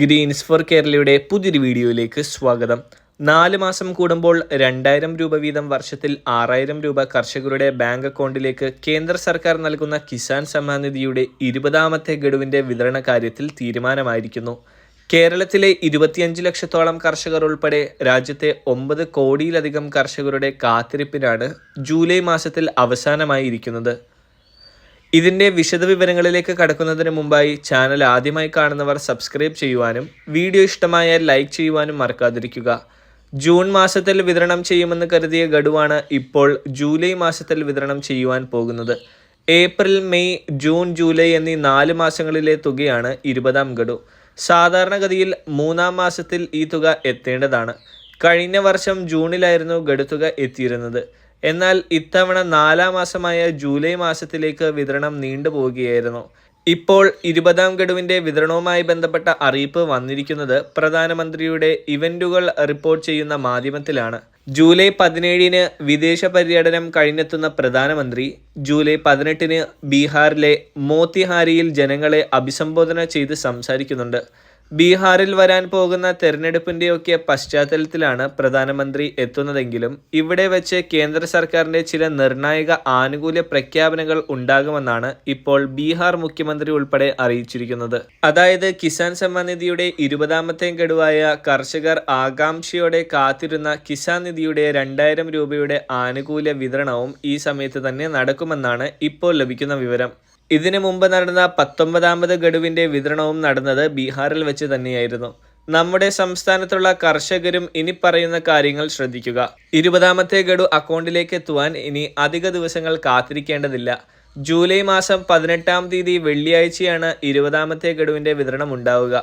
Green's four കേരളയുടെ പുതിയൊരു വീഡിയോയിലേക്ക് സ്വാഗതം. നാല് മാസം കൂടുമ്പോൾ രണ്ടായിരം രൂപ വീതം വർഷത്തിൽ ആറായിരം രൂപ കർഷകരുടെ ബാങ്ക് അക്കൗണ്ടിലേക്ക് കേന്ദ്ര സർക്കാർ നൽകുന്ന കിസാൻ സമ്മാൻ നിധിയുടെ ഇരുപതാമത്തെ ഗഡുവിന്റെ വിതരണ കാര്യത്തിൽ തീരുമാനമായിരിക്കുന്നു. കേരളത്തിലെ ഇരുപത്തിയഞ്ച് ലക്ഷത്തോളം കർഷകർ ഉൾപ്പെടെ രാജ്യത്തെ ഒമ്പത് കോടിയിലധികം കർഷകരുടെ കാത്തിരിപ്പിനാണ് ജൂലൈ മാസത്തിൽ അവസാനമായി ഇരിക്കുന്നത് ഇതിന്റെ വിശദവിവരങ്ങളിലേക്ക് കടക്കുന്നതിന് മുമ്പായി ചാനൽ ആദ്യമായി കാണുന്നവർ സബ്സ്ക്രൈബ് ചെയ്യുവാനും വീഡിയോ ഇഷ്ടമായാൽ ലൈക്ക് ചെയ്യുവാനും മറക്കാതിരിക്കുക. ജൂൺ മാസത്തിൽ വിതരണം ചെയ്യുമെന്ന് കരുതിയ ഗഡുവാണ് ഇപ്പോൾ ജൂലൈ മാസത്തിൽ വിതരണം ചെയ്യുവാൻ പോകുന്നത്. ഏപ്രിൽ മെയ് ജൂൺ ജൂലൈ എന്നീ നാല് മാസങ്ങളിലെ തുകയാണ് ഇരുപതാം ഗഡു. സാധാരണഗതിയിൽ മൂന്നാം മാസത്തിൽ ഈ തുക എത്തേണ്ടതാണ്. കഴിഞ്ഞ വർഷം ജൂണിലായിരുന്നു ഗഡുതുക എത്തിയിരുന്നത്. എന്നാൽ ഇത്തവണ നാലാം മാസമായ ജൂലൈ മാസത്തിലേക്ക് വിതരണം നീണ്ടുപോവുകയായിരുന്നു ഇപ്പോൾ ഇരുപതാം ഗഡുവിന്റെ വിതരണവുമായി ബന്ധപ്പെട്ട അറിയിപ്പ് വന്നിരിക്കുന്നത് പ്രധാനമന്ത്രിയുടെ ഇവന്റുകൾ റിപ്പോർട്ട് ചെയ്യുന്ന മാധ്യമത്തിലാണ്. ജൂലൈ പതിനേഴിന് വിദേശ പര്യടനം കഴിഞ്ഞെത്തുന്ന പ്രധാനമന്ത്രി ജൂലൈ പതിനെട്ടിന് ബീഹാറിലെ മോത്തിഹാരിയിൽ ജനങ്ങളെ അഭിസംബോധന ചെയ്ത് സംസാരിക്കുന്നുണ്ട്. ബീഹാറിൽ വരാൻ പോകുന്ന തെരഞ്ഞെടുപ്പിന്റെയൊക്കെ പശ്ചാത്തലത്തിലാണ് പ്രധാനമന്ത്രി എത്തുന്നതെങ്കിലും ഇവിടെ വെച്ച് കേന്ദ്ര സർക്കാരിന്റെ ചില നിർണായക ആനുകൂല്യ പ്രഖ്യാപനങ്ങൾ ഉണ്ടാകുമെന്നാണ് ഇപ്പോൾ ബീഹാർ മുഖ്യമന്ത്രി ഉൾപ്പെടെ അറിയിച്ചിരിക്കുന്നത്. അതായത് കിസാൻ സമ്മാൻ നിധിയുടെ ഇരുപതാമത്തെ ഗഡുവായ കർഷകർ ആകാംക്ഷയോടെ കാത്തിരുന്ന കിസാൻ നിധിയുടെ രണ്ടായിരം രൂപയുടെ ആനുകൂല്യ വിതരണവും ഈ സമയത്ത് തന്നെ നടക്കുമെന്നാണ് ഇപ്പോൾ ലഭിക്കുന്ന വിവരം. ഇതിനു മുമ്പ് നടന്ന പത്തൊമ്പതാമത് ഗഡുവിന്റെ വിതരണവും നടന്നത് ബീഹാറിൽ വെച്ച് തന്നെയായിരുന്നു. നമ്മുടെ സംസ്ഥാനത്തുള്ള കർഷകരും ഇനി പറയുന്ന കാര്യങ്ങൾ ശ്രദ്ധിക്കുക. ഇരുപതാമത്തെ ഗഡു അക്കൗണ്ടിലേക്ക് എത്തുവാൻ ഇനി അധിക ദിവസങ്ങൾ കാത്തിരിക്കേണ്ടതില്ല. ജൂലൈ മാസം പതിനെട്ടാം തീയതി വെള്ളിയാഴ്ചയാണ് ഇരുപതാമത്തെ ഗഡുവിന്റെ വിതരണം ഉണ്ടാവുക.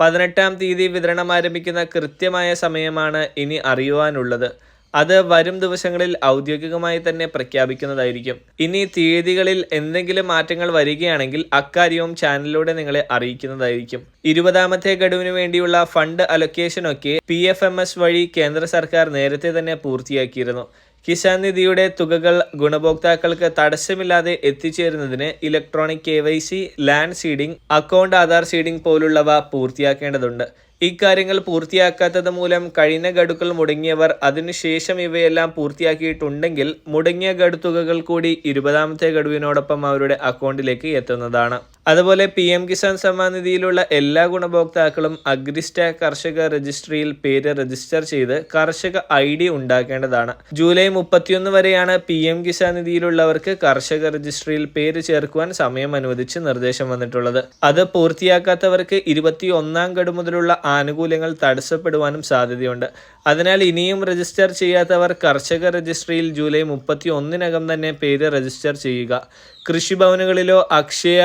പതിനെട്ടാം തീയതി വിതരണം ആരംഭിക്കുന്ന കൃത്യമായ സമയമാണ് ഇനി അറിയുവാനുള്ളത്. അത് വരും ദിവസങ്ങളിൽ ഔദ്യോഗികമായി തന്നെ പ്രഖ്യാപിക്കുന്നതായിരിക്കും. ഇനി തീയതികളിൽ എന്തെങ്കിലും മാറ്റങ്ങൾ വരികയാണെങ്കിൽ അക്കാര്യവും ചാനലിലൂടെ നിങ്ങളെ അറിയിക്കുന്നതായിരിക്കും. ഇരുപതാമത്തെ ഗഡുവിന് വേണ്ടിയുള്ള ഫണ്ട് അലൊക്കേഷൻ ഒക്കെ പി എഫ് എം എസ് വഴി കേന്ദ്ര സർക്കാർ നേരത്തെ തന്നെ പൂർത്തിയാക്കിയിരുന്നു. കിസാൻ നിധിയുടെ തുകകൾ ഗുണഭോക്താക്കൾക്ക് തടസ്സമില്ലാതെ എത്തിച്ചേരുന്നതിന് electronic K Y C land seeding account Aadhaar seeding പോലുള്ളവ പൂർത്തിയാക്കേണ്ടതുണ്ട്. ഇക്കാര്യങ്ങൾ പൂർത്തിയാക്കാത്തത് മൂലം കഴിഞ്ഞ ഗഡുക്കൾ മുടങ്ങിയവർ അതിനുശേഷം ഇവയെല്ലാം പൂർത്തിയാക്കിയിട്ടുണ്ടെങ്കിൽ മുടങ്ങിയ ഗഡുത്തുകകൾ കൂടി ഇരുപതാമത്തെ ഗഡുവിനോടൊപ്പം അവരുടെ അക്കൗണ്ടിലേക്ക് എത്തുന്നതാണ്. അതുപോലെ പി എം കിസാൻ സമ്മാൻ നിധിയിലുള്ള എല്ലാ ഗുണഭോക്താക്കളും അഗ്രിസ്റ്റാക് കർഷക രജിസ്ട്രിയിൽ പേര് രജിസ്റ്റർ ചെയ്ത് കർഷക ഐ ഡി ഉണ്ടാക്കേണ്ടതാണ്. ജൂലൈ മുപ്പത്തിയൊന്ന് വരെയാണ് പി എം കിസാൻ നിധിയിലുള്ളവർക്ക് കർഷക രജിസ്ട്രിയിൽ പേര് ചേർക്കുവാൻ സമയം അനുവദിച്ച് നിർദ്ദേശം വന്നിട്ടുള്ളത്. അത് പൂർത്തിയാക്കാത്തവർക്ക് ഇരുപത്തി ഒന്നാം ഗഡു മുതലുള്ള ആനുകൂല്യങ്ങൾ തടസ്സപ്പെടുവാനും സാധ്യതയുണ്ട്. അതിനാൽ ഇനിയും രജിസ്റ്റർ ചെയ്യാത്തവർ കർഷക രജിസ്ട്രിയിൽ ജൂലൈ മുപ്പത്തി ഒന്നിനകം തന്നെ പേര് രജിസ്റ്റർ ചെയ്യുക. കൃഷിഭവനുകളിലോ അക്ഷയ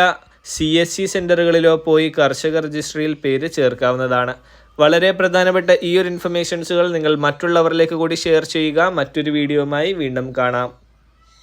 സി എസ് സി സെന്ററുകളിലോ പോയി കർഷക രജിസ്ട്രിയിൽ പേര് ചേർക്കാവുന്നതാണ്. വളരെ പ്രധാനപ്പെട്ട ഈ ഒരു ഇൻഫർമേഷൻസുകൾ നിങ്ങൾ മറ്റുള്ളവരിലേക്ക് കൂടി ഷെയർ ചെയ്യുക. മറ്റൊരു വീഡിയോയുമായി വീണ്ടും കാണാം.